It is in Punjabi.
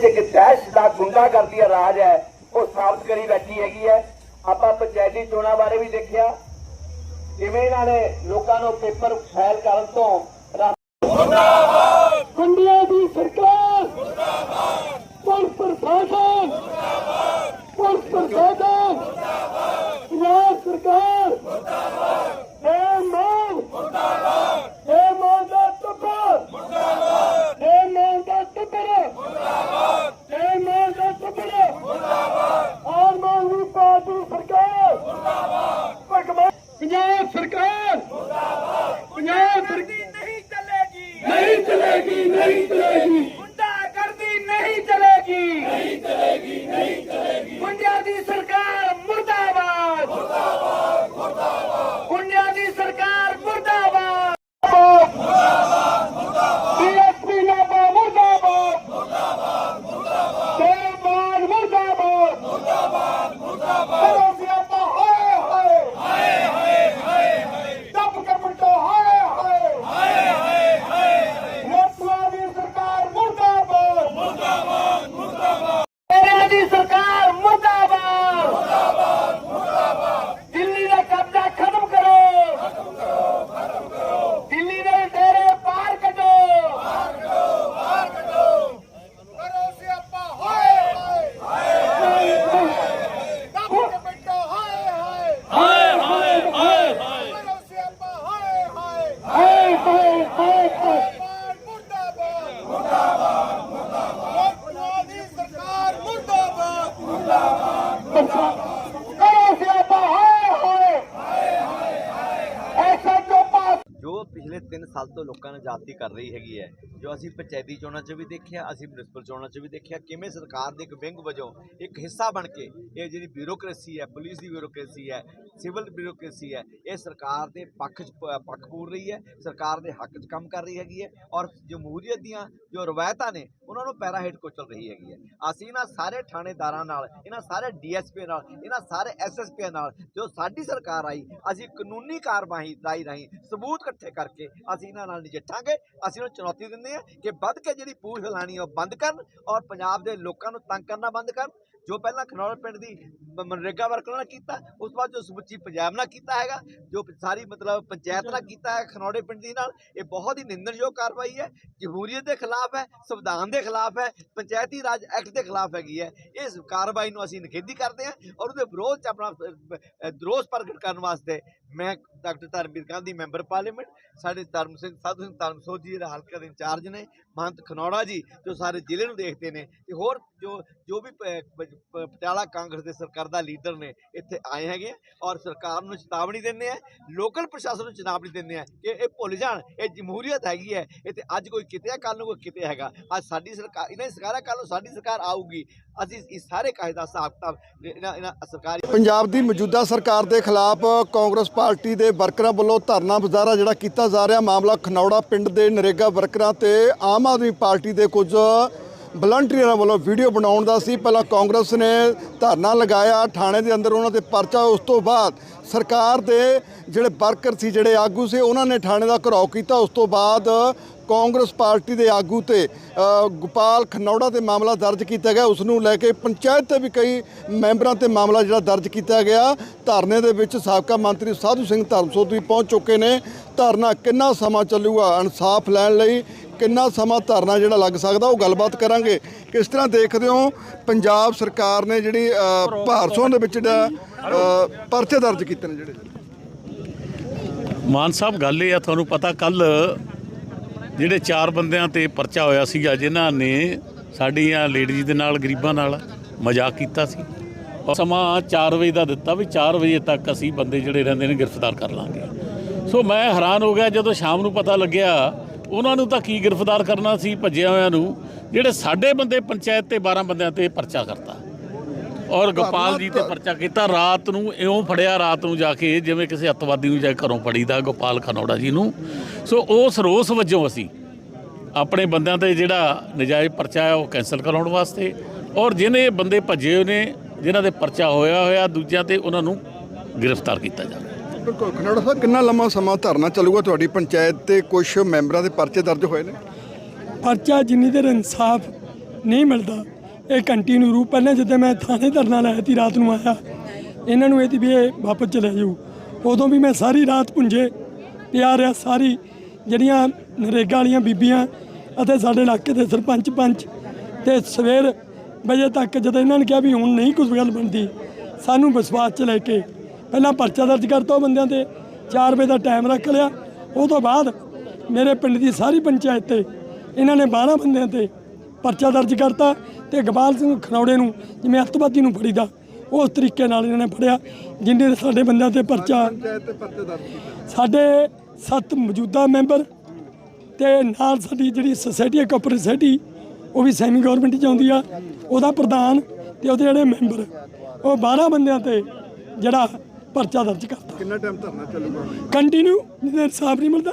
ਵਿੱਚ ਇੱਕ ਦਹਿਸ਼ਤ ਦਾ ਗੁੰਡਾਗਰਦੀ ਦਾ ਰਾਜ ਹੈ, ਉਹ ਸਾਬਤ ਕਰੀ ਬੈਠੀ ਹੈਗੀ ਹੈ। ਆਪਾਂ ਪੰਚਾਇਤੀ ਚੋਣਾਂ ਬਾਰੇ ਵੀ ਦੇਖਿਆ। ਕਿਵੇਂ ਇਹਨਾਂ ਨੇ ਲੋਕਾਂ ਨੂੰ ਪੇਪਰ ਫਾਈਲ ਕਰਨ ਤੋਂ ਰਾ- ਗੁੰਡਿਆਂ ਦੀ ਸਰਕਾਰ। ਮੁਰਦਾਬਾਦ ਪੁਲਿਸ ਪ੍ਰਸ਼ਾਸਨ। ਮੁਰਦਾਬਾਦ ਪੁਲਿਸ ਪ੍ਰਸ਼ਾਸਨ ਪੰਜਾਬ ਸਰਕਾਰ ਮੁਰਦਾਬਾਦ ਇਹ ਮਾਂ ਮੁਰਦਾਬਾਦ ਇਹ ਮਾਂ ਦਾ ਟੱਬਰ ਮੁਰਦਾਬਾਦ ਇਹ ਮਾਂ ਦਾ ਟੱਬਰ ਮੁਰਦਾਬਾਦ ਇਹ ਮਾਂ ਦਾ ਟੱਬਰ ਮੁਰਦਾਬਾਦ ਆਰ ਮਾਂ ਦੀ ਪਾਰਟੀ ਸਰਕਾਰ ਮੁਰਦਾਬਾਦ ਪੰਜਾਬ ਸਰਕਾਰ ਮੁਰਦਾਬਾਦ ਪੰਜਾਬ ਸਰਕਾਰ ਨਹੀਂ ਚਲੇਗੀ ਨਹੀਂ ਚਲੇਗੀ ਨਹੀਂ ਚਲੇਗੀ ਗੁੰਡਾਗਰਦੀ ਨਹੀਂ ਚਲੇਗੀ ਨਹੀਂ ਚਲੇਗੀ ਨਹੀਂ ਚਲੇਗੀ ਗੁੰਡਿਆਂ ਦੀ ਸਰਕਾਰ ਮੁਰਦਾਬਾਦ ਮੁਰਦਾਬਾਦ ਮੁਰਦਾਬਾਦ ਗੁੰਡਿਆਂ ਦੀ ਸਰਕਾਰ ਮੁਰਦਾਬਾਦ ਡੀਐਸਪੀ ਨਾਭਾ ਮੁਰਦਾਬਾਦ ਮੁਰਦਾਬਾਦ ਮੁਰਦਾਬਾਦ ਤੇਮਾਨ ਮੁਰਦਾਬਾਦ ਮੁਰਦਾਬਾਦ ਮੁਰਦਾਬਾਦ ਸਿਆਪਾ ਹਾਏ ਹਾਏ ਹਾਏ ਹਾਏ ਹਾਏ ਦੱਬ ਕੇ ਮੁੰਡਾ ਹਾਏ ਹਾਏ ਹਾਏ ਹਾਏ ਮੋਤਲਾ ਦੀ ਸਰਕਾਰ ਮੁਰਦਾਬਾਦ ਗੁੰਡਿਆਂ ਦੀ ਸਰਕਾਰ ਮੁਰਦਾਬਾਦ ਮੁਰਦਾਬਾਦ ਮੁਰਦਾਬਾਦ ਦਿੱਲੀ ਦਾ ਕਬਜ਼ਾ ਖਤਮ ਕਰੋ ਖਤਮ ਕਰੋ ਖਤਮ ਕਰੋ ਦਿੱਲੀ ਦੇ ਡੇਰੇ ਬਾਹਰ ਕੱਢੋ ਕਰੋ ਸਿਆਪਾ ਹਾਏ ਹਾਏ ਦੱਬ ਕੇ ਮੁੰਡਾ ਹਾਏ ਹਾਏ ਹਾਏ ਹਾਏ ਹਾਏ ਕਰੋ ਸਿਆਪਾ ਹਾਏ ਹਾਏ ਹਾਏ ਹਾਏ ਹਾਏ ਹਾਏ ਮੁਰਦਾਬਾਦ ਮੁਰਦਾਬਾਦ ਮੁਰਦਾਬਾਦ ਮੁਰਦਾਬਾਦ ਦੀ ਸਰਕਾਰ ਮੁਰਦਾਬਾਦ ਮੁਰਦਾਬਾਦ ਕਰੋ ਸਿਆਪਾ ਹਾਏ ਹਾਏ ਐਸਾ ਜੋ ਪਾਸ ਜੋ ਪਿਛਲੇ 3 ਸਾਲ ਤੋਂ ਲੋਕਾਂ ਨੂੰ ਜਾਤੀ ਕਰ ਰਹੀ ਹੈਗੀ ਹੈ। ਜੋ ਅਸੀਂ ਪੰਚਾਇਤੀ ਚੋਣਾਂ 'ਚ ਵੀ ਦੇਖਿਆ, ਅਸੀਂ ਮਿਊਨਿਸਪਲ ਚੋਣਾਂ 'ਚ ਵੀ ਦੇਖਿਆ, ਕਿਵੇਂ ਸਰਕਾਰ ਦੇ ਇੱਕ ਵਿੰਗ ਵਜੋਂ ਇੱਕ ਹਿੱਸਾ ਬਣ ਕੇ ਇਹ ਜਿਹੜੀ ਬਿਊਰੋਕ੍ਰੇਸੀ ਹੈ, ਪੁਲਿਸ ਦੀ ਬਿਊਰੋਕ੍ਰੇਸੀ ਹੈ, ਸਿਵਲ ਬਿਊਰੋਕ੍ਰੇਸੀ ਹੈ, ਇਹ ਸਰਕਾਰ ਦੇ ਪੱਖ 'ਚ ਪੱਖ ਪੂਰ ਰਹੀ ਹੈ, ਸਰਕਾਰ ਦੇ ਹੱਕ 'ਚ ਕੰਮ ਕਰ ਰਹੀ ਹੈਗੀ ਹੈ ਔਰ ਜਮਹੂਰੀਅਤ ਦੀਆਂ ਜੋ ਰਵਾਇਤਾਂ ਨੇ, ਉਹਨਾਂ ਨੂੰ ਪੈਰਾ ਹੇਠ ਕੁਚਲ ਰਹੀ ਹੈਗੀ ਹੈ। ਅਸੀਂ ਇਹਨਾਂ ਸਾਰੇ ਥਾਣੇਦਾਰਾਂ ਨਾਲ, ਇਹਨਾਂ ਸਾਰੇ ਡੀਐਸਪੀ ਨਾਲ, ਇਹਨਾਂ ਸਾਰੇ ਐਸਐਸਪੀ ਨਾਲ ਜੋ ਸਾਡੀ ਸਰਕਾਰ ਆਈ, ਅਸੀਂ ਕਾਨੂੰਨੀ ਕਾਰਵਾਈ ਰਾਹੀਂ ਰਾਹੀਂ ਸਬੂਤ ਇਕੱਠੇ ਕਰਕੇ ਅਸੀਂ ਇਹਨਾਂ ਨਾਲ ਨਜਿੱਠਾਂਗੇ, ਅਸੀਂ ਉਹਨੂੰ ਚੁਣੌਤੀ ਦਿੰਦੇ ਹਾਂ ਕਿ ਵੱਧ ਕੇ ਜਿਹੜੀ ਪੂਛ ਹਿਲਾਣੀ ਉਹ ਬੰਦ ਕਰਨ ਔਰ ਪੰਜਾਬ ਦੇ ਲੋਕਾਂ ਨੂੰ ਤੰਗ ਕਰਨਾ ਬੰਦ ਕਰਨ। ਜੋ ਪਹਿਲਾਂ ਖਨੌਰ ਪਿੰਡ ਦੀ ਮਨਰੇਗਾ ਵਰਕਰਾਂ ਨਾਲ ਕੀਤਾ ਉਸ ਤੋਂ ਬਾਅਦ ਜੋ ਸਮੁੱਚੀ ਪੰਜਾਬ ਨਾਲ ਕੀਤਾ ਹੈਗਾ ਜੋ ਸਾਰੀ ਮਤਲਬ ਪੰਚਾਇਤ ਨਾਲ ਕੀਤਾ ਹੈ ਖਨੌੜੇ ਪਿੰਡ ਦੀ ਨਾਲ ਇਹ ਬਹੁਤ ਹੀ ਨਿੰਦਣਯੋਗ ਕਾਰਵਾਈ ਹੈ ਜਮਹੂਰੀਅਤ ਦੇ ਖਿਲਾਫ ਹੈ ਸੰਵਿਧਾਨ ਦੇ ਖਿਲਾਫ ਹੈ ਪੰਚਾਇਤੀ ਰਾਜ ਐਕਟ ਦੇ ਖਿਲਾਫ ਹੈਗੀ ਹੈ ਇਸ ਕਾਰਵਾਈ ਨੂੰ ਅਸੀਂ ਨਿਖੇਧੀ ਕਰਦੇ ਹਾਂ ਔਰ ਉਹਦੇ ਵਿਰੋਧ ਚ ਆਪਣਾ ਅ, ਅ, ਰੋਸ ਪ੍ਰਗਟ ਕਰਨ ਵਾਸਤੇ ਮੈਂ doctor Dharamvir Gandhi member parliament ਸਾਡੇ ਧਰਮ ਸਿੰਘ ਸਾਧੂ ਸਿੰਘ ਧਰਮਸੋਤ ਜੀ ਜਿਹੜੇ ਹਲਕਾ ਦੇ ਇੰਚਾਰਜ ਨੇ ਮਹੰਤ ਖਨੌੜਾ ਜੀ ਜੋ ਸਾਰੇ ਜ਼ਿਲ੍ਹੇ ਨੂੰ ਦੇਖਦੇ ਨੇ ਤੇ ਹੋਰ ਜੋ ਜੋ ਵੀ ਪਟਿਆਲਾ ਕਾਂਗਰਸ ਦੇ ਸਰਕਾਰ ਦਾ ਲੀਡਰ ਨੇ ਇੱਥੇ ਆਏ ਹੈਗੇ ਔਰ ਸਰਕਾਰ ਨੂੰ ਚੇਤਾਵਨੀ ਦਿੰਦੇ ਆ, ਲੋਕਲ ਪ੍ਰਸ਼ਾਸਨ ਨੂੰ ਚੇਤਾਵਨੀ ਦਿੰਦੇ ਆ ਕਿ ਇਹ ਭੁੱਲ ਜਾਣ, ਇਹ ਜਮਹੂਰੀਅਤ ਹੈਗੀ ਹੈ, ਇਹ ਤੇ ਅੱਜ ਕੋਈ ਕਿਤੇ ਹੈ ਕੱਲ ਨੂੰ ਕੋਈ ਕਿਤੇ ਹੈਗਾ, ਅੱਜ ਸਾਡੀ ਸਰਕਾਰ, ਇਹਨਾਂ ਦੀ ਸਰਕਾਰ ਹੈ ਕੱਲ ਨੂੰ ਸਾਡੀ ਸਰਕਾਰ ਆਊਗੀ, ਅਸੀਂ ਇਸ ਸਾਰੇ ਕਾਇਦੇ ਦਾ ਹਿਸਾਬ ਕਿਤਾਬ, ਇਹਨਾਂ ਇਹਨਾਂ ਸਰਕਾਰੀ ਪੰਜਾਬ ਦੀ ਮੌਜੂਦਾ ਸਰਕਾਰ ਦੇ ਖਿਲਾਫ ਕਾਂਗਰਸ ਪਾਰਟੀ ਦੇ ਵਰਕਰਾਂ ਵੱਲੋਂ ਧਰਨਾ ਮੁਜ਼ਾਹਰਾ ਜਿਹੜਾ ਕੀਤਾ ਜਾ ਰਿਹਾ, ਮਾਮਲਾ ਖਨੌੜਾ ਪਿੰਡ ਦੇ ਨਰੇਗਾ ਵਰਕਰਾਂ ਤੇ ਆਮ ਆਦਮੀ ਪਾਰਟੀ ਦੇ ਕੁਝ ਵਲੰਟੀਅਰਾਂ ਵੱਲੋਂ ਵੀਡੀਓ ਬਣਾਉਣ ਦਾ ਸੀ। ਪਹਿਲਾਂ ਕਾਂਗਰਸ ਨੇ ਧਰਨਾ ਲਗਾਇਆ, ਥਾਣੇ ਦੇ ਅੰਦਰ ਉਹਨਾਂ ਤੇ ਪਰਚਾ, ਉਸ ਤੋਂ ਬਾਅਦ ਸਰਕਾਰ ਦੇ ਜਿਹੜੇ ਵਰਕਰ ਸੀ, ਜਿਹੜੇ ਆਗੂ ਸੀ, ਉਹਨਾਂ ਨੇ ਥਾਣੇ ਦਾ ਘਰਾਓ ਕੀਤਾ। ਉਸ ਤੋਂ ਬਾਅਦ ਕਾਂਗਰਸ ਪਾਰਟੀ ਦੇ ਆਗੂ ਤੇ ਗੋਪਾਲ ਖਨੌੜਾ ਤੇ ਮਾਮਲਾ ਦਰਜ ਕੀਤਾ ਗਿਆ। ਉਸ ਨੂੰ ਲੈ ਕੇ ਪੰਚਾਇਤ ਤੇ ਵੀ ਕਈ ਮੈਂਬਰਾਂ ਤੇ ਮਾਮਲਾ ਜਿਹੜਾ ਦਰਜ ਕੀਤਾ ਗਿਆ। ਧਰਨੇ ਦੇ ਵਿੱਚ ਸਾਬਕਾ ਮੰਤਰੀ ਸਾਧੂ ਸਿੰਘ ਧਰਮਸੋਤ ਵੀ ਪਹੁੰਚ ਚੁੱਕੇ ਨੇ। ਧਰਨਾ ਕਿੰਨਾ ਸਮਾਂ ਚੱਲੂਗਾ, ਇਨਸਾਫ ਲੈਣ ਲਈ ਕਿੰਨਾ ਸਮਾਂ ਧਰਨਾ ਜਿਹੜਾ ਲੱਗ ਸਕਦਾ, ਉਹ ਗੱਲਬਾਤ ਕਰਾਂਗੇ। ਕਿਸ ਤਰ੍ਹਾਂ ਦੇਖਦੇ ਹੋ ਪੰਜਾਬ ਸਰਕਾਰ ਨੇ ਜਿਹੜੀ ਭਾਰਸੋਂ ਦੇ ਵਿੱਚ ਜਿਹੜਾ ਪਰਚੇ ਦਰਜ ਕੀਤੇ ਨੇ ਜਿਹੜੇ? ਮਾਨ ਸਾਹਿਬ, ਗੱਲ ਇਹ ਆ, ਤੁਹਾਨੂੰ ਪਤਾ ਕੱਲ ਜਿਹੜੇ ਚਾਰ ਬੰਦਿਆਂ ਤੇ ਪਰਚਾ ਹੋਇਆ ਸੀਗਾ, ਜਿਨ੍ਹਾਂ ਨੇ ਸਾਡੀਆਂ ਲੇਡੀਜ਼ ਦੇ ਨਾਲ, ਗਰੀਬਾਂ ਨਾਲ ਮਜ਼ਾਕ ਕੀਤਾ ਸੀ। ਔਰ ਸਮਾਂ 4 ਵਜੇ ਦਾ ਦਿੱਤਾ ਵੀ 4 ਵਜੇ ਤੱਕ ਅਸੀਂ ਬੰਦੇ ਜਿਹੜੇ ਰਹਿੰਦੇ ਨੇ ਗ੍ਰਿਫਤਾਰ ਕਰ ਲਾਂਗੇ। ਸੋ ਮੈਂ ਹੈਰਾਨ ਹੋ ਗਿਆ ਜਦੋਂ ਸ਼ਾਮ ਨੂੰ ਪਤਾ ਲੱਗਿਆ ਉਹਨਾਂ ਨੂੰ ਤਾਂ ਕੀ ਗ੍ਰਿਫਤਾਰ ਕਰਨਾ ਸੀ ਭੱਜਿਆ ਹੋਇਆਂ ਨੂੰ ਜਿਹੜੇ ਸਾਡੇ ਬੰਦੇ ਪੰਚਾਇਤ ਤੇ 12 ਬੰਦਿਆਂ ਤੇ ਪਰਚਾ ਕਰਤਾ। ਔਰ ਗੋਪਾਲ ਜੀ ਤੇ ਪਰਚਾ ਕੀਤਾ ਰਾਤ ਨੂੰ ਇਉਂ ਫੜਿਆ ਰਾਤ ਨੂੰ ਜਾ ਕੇ ਜਿਵੇਂ ਕਿਸੇ ਅੱਤਵਾਦੀ ਨੂੰ ਜਾ ਘਰੋਂ ਫੜੀਦਾ ਗੋਪਾਲ ਖਨੌੜਾ ਜੀ ਨੂੰ। ਸੋ ਉਸ ਰੋਸ ਵਜੋਂ ਅਸੀਂ ਆਪਣੇ ਬੰਦਿਆਂ ਤੇ ਜਿਹੜਾ ਨਜਾਇਜ਼ ਪਰਚਾ ਹੈ ਉਹ ਕੈਂਸਲ ਕਰਾਉਣ ਵਾਸਤੇ ਔਰ ਜਿਹਨੇ ਬੰਦੇ ਭੱਜੇ ਹੋਏ ਨੇ ਜਿਨ੍ਹਾਂ ਦੇ ਪਰਚਾ ਹੋਇਆ ਹੋਇਆ ਦੂਜਿਆਂ ਤੇ ਉਹਨਾਂ ਨੂੰ ਗ੍ਰਿਫਤਾਰ ਕੀਤਾ ਜਾਵੇ। ਬਿਲਕੁਲ। ਖਨੌੜਾ ਸਾਹਿਬ, ਕਿੰਨਾ ਲੰਮਾ ਸਮਾਂ ਧਰਨਾ ਚੱਲੂਗਾ ਤੁਹਾਡੀ ਪੰਚਾਇਤ ਤੇ ਕੁਝ ਮੈਂਬਰਾਂ ਦੇ ਪਰਚੇ ਦਰਜ ਹੋਏ ਨੇ? ਪਰਚਾ ਜਿੰਨੀ ਦੇਰ ਇਨਸਾਫ ਨਹੀਂ ਮਿਲਦਾ, ਇਹ ਕੰਟੀਨਿਊ ਰੂਪ ਪਹਿਲਾਂ ਜਦੋਂ ਮੈਂ ਥਾਣੇ ਧਰਨਾ ਲਾਇਆ ਸੀ, ਰਾਤ ਨੂੰ ਆਇਆ, ਇਹਨਾਂ ਨੂੰ ਇਹ ਤੀ ਵੀ ਇਹ ਵਾਪਸ ਚਲੇ ਜਾਊ ਉਦੋਂ ਵੀ ਮੈਂ ਸਾਰੀ ਰਾਤ ਪੁੰਜੇ ਪਿਆ ਰਿਹਾ ਸਾਰੀ, ਜਿਹੜੀਆਂ ਨਰੇਗਾ ਵਾਲੀਆਂ ਬੀਬੀਆਂ ਅਤੇ ਸਾਡੇ ਇਲਾਕੇ ਦੇ ਸਰਪੰਚ ਪੰਚ, ਤੇ ਸਵੇਰ ਵਜੇ ਤੱਕ ਜਦੋਂ ਇਹਨਾਂ ਨੇ ਕਿਹਾ ਵੀ ਹੁਣ ਨਹੀਂ ਕੁਝ ਗੱਲ ਬਣਦੀ, ਸਾਨੂੰ ਵਿਸ਼ਵਾਸ 'ਚ ਲੈ ਕੇ ਪਹਿਲਾਂ ਪਰਚਾ ਦਰਜ ਕਰਤਾ ਉਹ ਬੰਦਿਆਂ ਤੇ 4 ਵਜੇ ਦਾ ਟਾਈਮ ਰੱਖ ਲਿਆ। ਉਹ ਤੋਂ ਬਾਅਦ ਮੇਰੇ ਪਿੰਡ ਦੀ ਸਾਰੀ ਪੰਚਾਇਤ ਤੇ ਇਹਨਾਂ ਨੇ 12 ਬੰਦਿਆਂ ਤੇ ਪਰਚਾ ਦਰਜ ਕਰਤਾ ਤੇ ਇਕਬਾਲ ਸਿੰਘ ਖਰੌੜੇ ਨੂੰ ਜਿਵੇਂ ਅੱਤਵਾਦੀ ਨੂੰ ਫੜੀਦਾ ਉਸ ਤਰੀਕੇ ਨਾਲ ਇਹਨਾਂ ਨੇ ਫੜਿਆ ਜਿੰਨੇ ਸਾਡੇ ਬੰਦਿਆਂ ਤੇ ਪਰਚਾ ਸਾਡੇ ਸੱਤ ਮੌਜੂਦਾ ਮੈਂਬਰ ਤੇ ਨਾਲ ਸਾਡੀ ਜਿਹੜੀ ਸੁਸਾਇਟੀ ਹੈ ਕੋਪਰੇਟ ਸੁਸਾਇਟੀ ਉਹ ਵੀ ਸੈਮੀ ਗਵਰਨਮੈਂਟ ਚ ਆਉਂਦੀ ਆ। ਉਹਦਾ ਪ੍ਰਧਾਨ ਤੇ ਉਹਦੇ ਜਿਹੜੇ ਮੈਂਬਰ ਉਹ 12 ਬੰਦਿਆਂ ਤੇ ਜਿਹੜਾ ਪਰਚਾ ਦਰਜ ਕਰਤਾ। ਕਿੰਨਾ ਟਾਈਮ ਧਰਨਾ ਚੱਲੂਗਾ? ਕੰਟੀਨਿਊ ਇਨਸਾਫ ਨਹੀਂ ਮਿਲਦਾ।